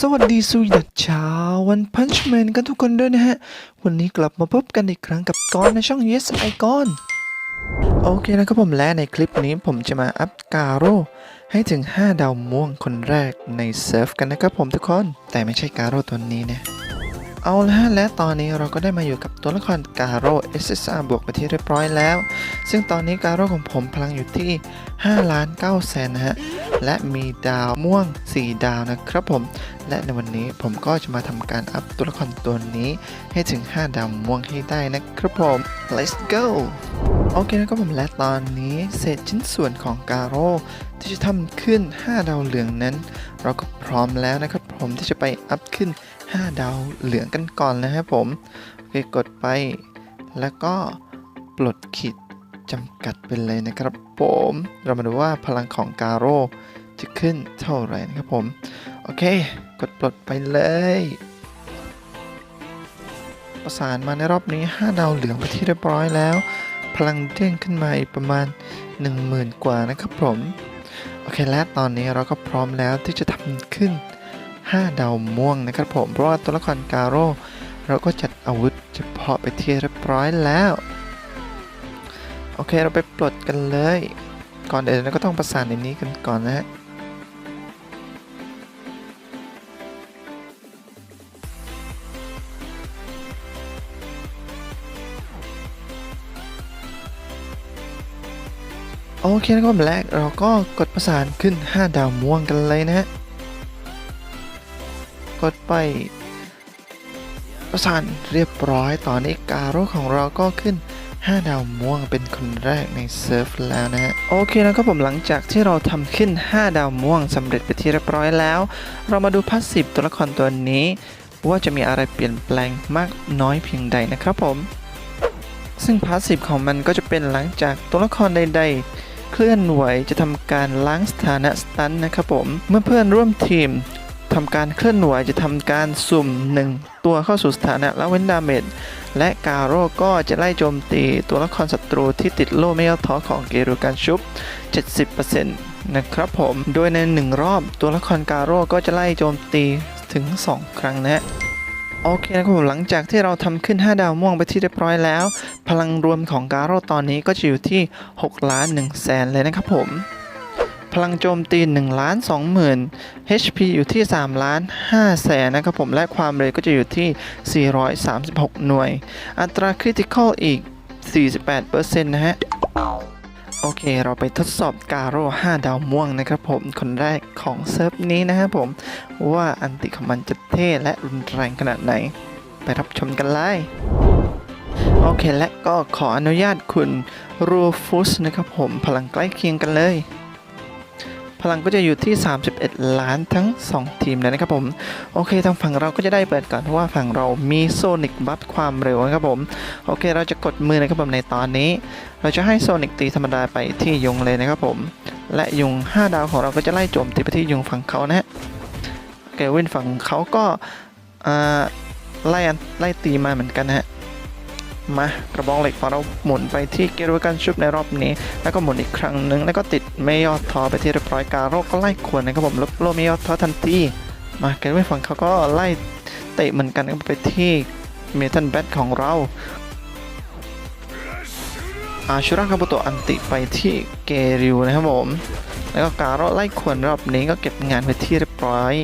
สวัสดีสุยดัดเช้าวันพันช์แมนกันทุกคนด้วยนะฮะ วันนี้กลับมาพบกันอีกครั้งกับก้อนในช่อง Yes I ก้อนโอเคนะครับผมและในคลิปนี้ผมจะมาอัพกาโร่ให้ถึง 5 ดาวม่วงคนแรกในเซิร์ฟกันนะครับผมทุกคน แต่ไม่ใช่กาโร่ตัวนี้นะ เอาละฮะและตอนนี้เราก็ได้มาอยู่กับตัวละครกาโร่ SSR บวกไปที่เรียบร้อยแล้ว ซึ่งตอนนี้กาโร่ของผมพลังอยู่ที่5ล้าน9แสนนะฮะ และมีดาวม่วง 4 ดาวนะครับผม และในวันนี้ผมก็จะมาทำการอัพตัวละครตัวนี้ให้ถึง 5 ดาวม่วงให้ได้นะครับผม let's go โอเคนะครับผมและตอนนี้เศษชิ้นส่วนของกาโร่ที่จะทำขึ้น 5 ดาวเหลืองนั้น เราก็พร้อมแล้วนะครับผมที่จะไปอัพขึ้น 5 ดาวเหลืองกันก่อนนะครับผมโอเคกดไปแล้วก็ปลดขีดจำกัดไปเลยนะครับผม เรามาดูว่าพลังของกาโร่จะขึ้นเท่าไหร่นะครับผม โอเค กดปลดไปเลย ประสานมาในรอบนี้ 5 ดาวเหลืองไปที่เรียบร้อยแล้ว พลังเด้งขึ้นมาอีกประมาณ 10,000 กว่านะครับผม โอเคและตอนนี้เราก็พร้อมแล้วที่จะทำขึ้น 5 ดาวม่วงนะครับผม เพราะว่าตัวละครกาโร่เราก็จัดอาวุธเฉพาะไปที่เรียบร้อยแล้ว โอเคเราไปปลดกันเลย ก่อนอื่นเราก็ต้องประสานในนี้กันก่อนนะฮะโอเคนะครับแรกเราก็กดประสานขึ้น 5 ดาวม่วงกันเลยนะฮะ กดไปประสานเรียบร้อยตอนนี้การโของเราก็ขึ้น 5 ดาวม่วงเป็นคนแรกในเซิร์ฟแล้วนะฮะโอเคนะครับผมหลังจากที่เราทำขึ้น 5 ดาวม่วงสำเร็จไปที่เรียบร้อยแล้ว เรามาดูพาสซีฟตัวละครตัวนี้ ว่าจะมีอะไรเปลี่ยนแปลงมากน้อยเพียงใดนะครับผม ซึ่งพาสซีฟของมันก็จะเป็นหลังจากตัวละครใด ๆ เคลื่อนไหวจะทำการล้างสถานะสตันนะครับผม เมื่อเพื่อนร่วมทีม ทำการเคลื่อนไหวจะทำการสุ่ม 1 ตัวเข้าสู่สถานะแล้วเว้นดาเมจและกาโร่ก็จะไล่โจมตีตัวละครศัตรูที่ติดโล่ไม่ยอท้อของเกรุการชุบ 70%นะครับผม โดยใน 1 รอบตัวละครกาโร่ก็จะไล่โจมตีถึง 2 ครั้งนะโอเคนะครับผมหลังจากที่เราทำขึ้น 5 ดาวม่วงไปที่เรียบร้อยแล้ว พลังรวมของการโร่ตอนนี้ก็จะอยู่ที่6ล้าน1แสนเลยนะครับผม พลังโจมตี1ล้าน2หมื่น HP อยู่ที่3ล้าน5แสนนะครับผมและความเร็วก็จะอยู่ที่ 436 หน่วย อัตราคริติคอลอีก 48%นะฮะโอเค เราไปทดสอบการโร่5ดาวม่วงนะครับผม คนแรกของเซิร์ฟนี้นะครับผม ว่าอันติของมันจะเท่และรุนแรงขนาดไหน ไปรับชมกันเลยโอเค และก็ขออนุญาตคุณรูฟุสนะครับผม พลังใกล้เคียงกันเลย พลังก็จะอยู่ที่ 31 ล้านทั้ง 2 ทีมเลยนะครับผม โอเคทางฝั่งเราก็จะได้เปิดก่อนเพราะว่าฝั่งเรามีโซนิกบัฟความเร็วนะครับผม โอเคเราจะกดมือนะครับผมในตอนนี้ เราจะให้โซนิกตีธรรมดาไปที่ยุงเลยนะครับผม และยุง 5 ดาวของเราก็จะไล่โจมตีไปที่ยุงฝั่งเขานะฮะเกวินฝั่งเขาก็ไล่ไล่ตีมาเหมือนกันนะฮะ มากระบองเหล็กของเราหมุนไปที่เกรุกันชุบในรอบนี้ แล้วก็หมุนอีกครั้งหนึ่งแล้วก็ติดไม่ยอดท้อไปที่เรียบร้อยการโรคก็ไล่ขวนนะครับผมลบโลไม่ยอดท้อทันทีมาเกวินฝั่งเขาก็ไล่เตะเหมือนกันไปที่เมทัลแบทของเราอาชูรังคาบุโตอันติไปที่เกริวนะครับผม แล้วก็การโรไล่ขวนรอบนี้ก็เก็บงานไปที่เรียบร้อย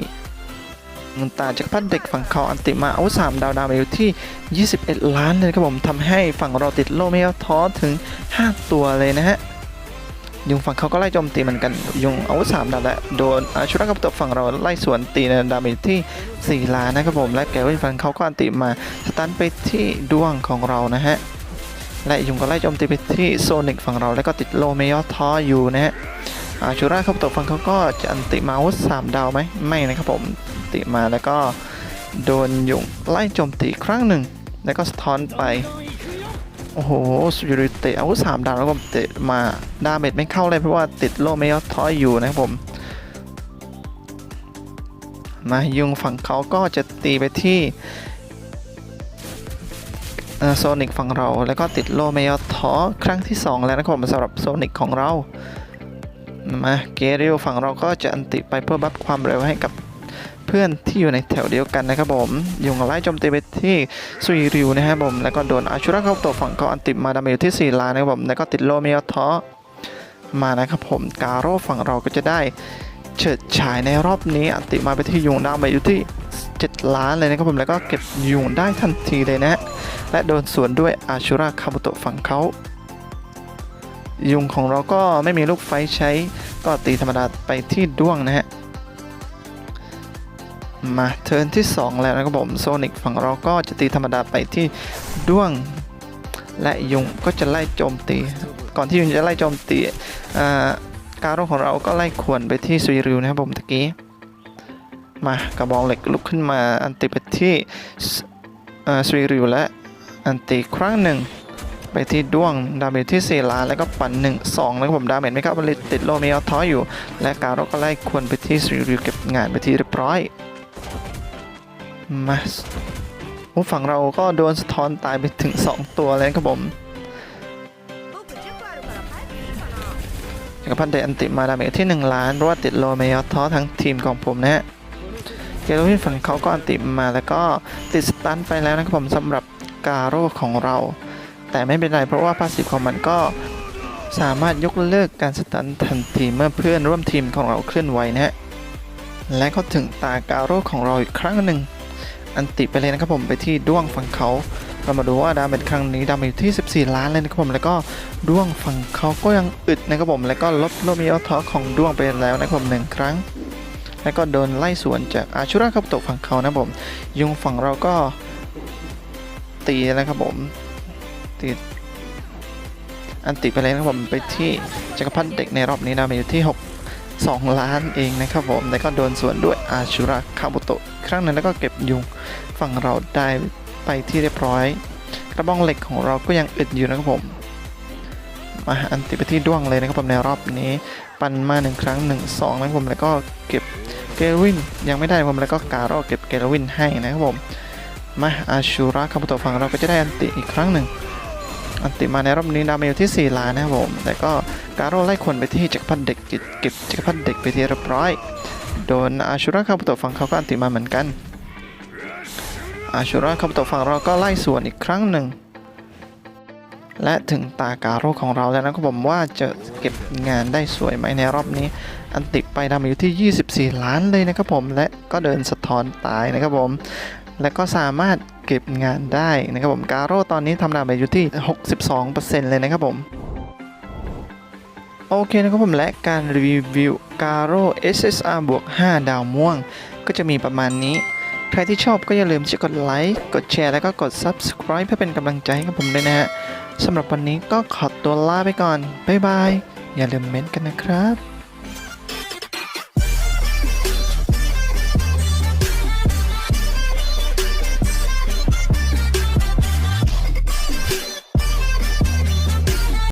มุนตาจากพัดเด็กฝั่งเขาอันติมาอาวุสามดาวดาวอยู่ที่ 21 ล้านเลยครับผมทำให้ฝั่งเราติดโล่ไม่ย่อท้อถึง 5 ตัวเลยนะฮะยุงฝั่งเขาก็ไล่โจมตีเหมือนกันยุงอาวุสามดาวและโดนอาชุรักับตัวฝั่งเราไล่สวนตีในดาเมจที่ 4 ล้านนะครับผมและแกวินฝั่งเขาก็อันติมาสตันไปที่ดวงของเรานะฮะและยุงก็ไล่โจมตีไปที่โซนิกฝั่งเราแล้วก็ติดโลไม่ย่อท้ออยู่นะฮะอาชูราครับตัวฝั่งเขาก็จะอันติมาอุสามดาวไหมไม่นะครับผม ติมาแล้วก็โดนยุงไล่โจมตีครั้งหนึ่ง แล้วก็สะท้อนไป โอ้โหสุริเตะอาวุธสามดาวแล้วก็เตะมาดาเมจไม่เข้าเลยเพราะว่าติดโล่ไม่ยอดท้อยอยู่นะครับผมมายุงฝั่งเขาก็จะตีไปที่โซนิกฝั่งเรา แล้วก็ติดโล่ไม่ยอท้อครั้งที่ 2 แล้วนะครับผมสำหรับโซนิกของเรามาเกเรียวฝั่งเราก็จะอันติไปเพื่อบัฟความเร็วให้กับ เพื่อนที่อยู่ในแถวเดียวกันนะครับผมยุงไล่โจมตีไปที่ซุยริวนะครับผมแล้วก็โดนอาชุระเข้าตัวฝั่งเขาอันติมาดาเมจที่ 4 ล้านนะครับผมแล้วก็ติดโลเมียทอมานะครับผมกาโร่ฝั่งเราก็จะได้เฉิดฉายในรอบนี้อันติมาไปที่ยุงดาเมจอยู่ที่ 7 ล้านเลยนะครับผมแล้วก็เก็บยุงได้ทันทีเลยนะและโดนสวนด้วยอาชูระคาบุโตะฝั่งเขายุงของเราก็ไม่มีลูกไฟใช้ก็ตีธรรมดาไปที่ด้วงนะฮะ มาเทิร์นที่ 2 แล้วนะครับผมโซนิกฝั่งเราก็จะตีธรรมดาไปที่ด้วง และยุงก็จะไล่โจมตี ก่อนที่ยุงจะไล่โจมตีอ่าการ่ของเราก็ไล่ขวนไปที่ซุยริวนะครับผมตะกี้มากระบองเหล็กลุกขึ้นมาอันติไปที่ซุยริวและอันติครั้งหนึ่งไปที่ด้วงดาเมจที่ 4 ล้าน แล้วก็ปั่น1 2นะครับผมดาเมจไม่ครับผลิตติดโลเมียท้ออยู่ และการเราก็ไล่ควรไปที่สุริวเก็บงานไปที่เรียบร้อย มาโอ้ฝั่งเราก็โดนสะท้อนตายไปถึง 2 ตัวแล้วครับผมจักรพันธ์เดอันติมาดาเมจที่ 1 ล้านเพราะว่าติดโลเมยอท้อทั้งทีมของผมนะฮะเกลวินฝั่งเขาก็อันติมาแล้วก็ติดสตันไปแล้วนะครับผมสำหรับกาโร่ของเรา แต่ไม่เป็นไรเพราะว่าพาสซีฟของมันก็สามารถยกเลิกการสตันทันทีเมื่อเพื่อนร่วมทีมของเราเคลื่อนไหวนะฮะและก็ถึงตากาโร่ของเราอีกครั้งหนึ่ง อันติไปเลยนะครับผมไปที่ด้วงฝั่งเขาเรามาดูว่าดาเมจครั้งนี้ดาเมจที่ 14 ล้านเลยนะครับผมแล้วก็ด้วงฝั่งเขาก็ยังอึดนะครับผมแล้วก็ลดโลมิโอทอของด้วงไปแล้วนะครับผมหนึ่งครั้ง แล้วก็โดนไล่สวนจากอาชุระคาบุโตะฝั่งเขานะครับผมยุงฝั่งเราก็ตีนะครับผมตีอันติไปเลยนะครับผมไปที่จักรพรรดิเด็กในรอบนี้ดาเมจอยู่ที่ 6 2 ล้านเองนะครับผมแล้วก็โดนสวนด้วยอาชุระคาบุโตะครั้งหนึงแล้วก็เก็บยุงฝั่งเราได้ไปที่เรียบร้อย กระบองเหล็กของเราก็ยังอึดอยู่นะครับผมมาอันติไปที่ด้วงเลยนะครับผมในรอบนี้ ปันมาหนึ่งครั้งหนึ่งสองนะครับผมแล้วก็เก็บเกลวินยังไม่ได้นะครับผมแล้วก็การ่อเก็บเกลวินให้นะครับผมมาอาชูระคาบุโตะฝั่งเราก็จะได้อันติอีกครั้งหนึ่ง อันติมาในรอบนี้ดาเมจที่ 4 ล้านนะครับผม แต่ก็การโร่ไล่คนไปที่จักรพันเด็กเก็บจักรพันเด็กไปที่เรียบร้อย โดนอาชูระคาบุโตะฝั่งเขาก็อันติมาเหมือนกัน อาชูระคาบุโตะฝั่งเราก็ไล่สวนอีกครั้งหนึ่ง และถึงตาการโร่ของเราแล้วนะครับผมว่าจะเก็บงานได้สวยไหมในรอบนี้ อันติไปดาเมจอยู่ที่ 24 ล้านเลยนะครับผม และก็เดินสะท้อนตายนะครับผม และก็สามารถเก็บงานได้นะครับผมการโร่ตอนนี้ทำดาเมจอยู่ที่ 62%เลยนะครับผมโอเคนะครับผมและการรีวิวการโร่ SSR บวก 5 ดาวม่วง ก็จะมีประมาณนี้ ใครที่ชอบก็อย่าลืมช่กดไลค์กดแชร์แล้วก็กด Subscribe เพื่อเป็นกำลังใจให้กับผมด้วยนะฮะสำหรับวันนี้ก็ขอตัวลาไปก่อน บ๊ายบาย อย่าลืมเม้นต์กันนะครับ